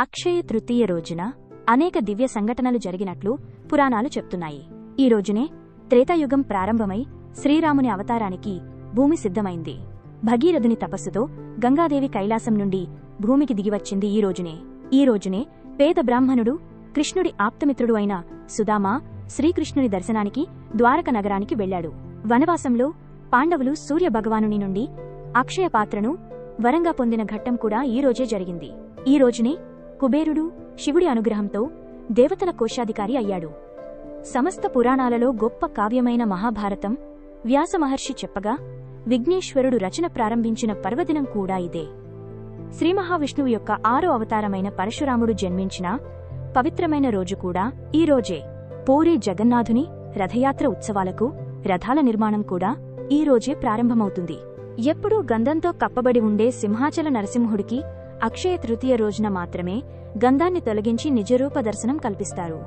అక్షయ తృతీయ రోజున అనేక దివ్య సంఘటనలు జరిగినట్లు పురాణాలు చెప్తున్నాయి. ఈ రోజునే త్రేతాయుగం ప్రారంభమై శ్రీరాముని అవతారానికి భూమి సిద్ధమైంది. భగీరథుని తపస్సుతో గంగాదేవి కైలాసం నుండి భూమికి దిగివచ్చింది ఈ రోజునే. ఈ రోజునే పేద బ్రాహ్మణుడు కృష్ణుడి ఆప్తమిత్రుడు అయిన సుదామా శ్రీకృష్ణుని దర్శనానికి ద్వారక నగరానికి వెళ్ళాడు వనవాసంలో పాండవులు సూర్య భగవానుని నుండి అక్షయ పాత్రను వరంగా పొందిన ఘట్టం కూడా ఈ రోజే జరిగింది. ఈ రోజునే కుబేరుడు శివుడి అనుగ్రహంతో దేవతల కోశాధికారి అయ్యాడు. సమస్త పురాణాలలో గొప్ప కావ్యమైన మహాభారతం వ్యాసమహర్షి చెప్పగా విఘ్నేశ్వరుడు రచన ప్రారంభించిన పర్వదినం కూడా ఇదే. శ్రీ మహావిష్ణువు యొక్క ఆరో అవతారమైన పరశురాముడు జన్మించిన పవిత్రమైన రోజు కూడా ఈ రోజే. పూరి జగన్నాథుని రథయాత్ర ఉత్సవాలకు రథాల నిర్మాణం కూడా ఈ రోజే ప్రారంభమవుతుంది. ఎప్పుడూ గంధంతో కప్పబడి ఉండే సింహాచల నరసింహుడికి అక్షయ తృతీయ రోజున మాత్రమే గంధాన్ని తొలగించి నిజరూప దర్శనం కల్పిస్తారు.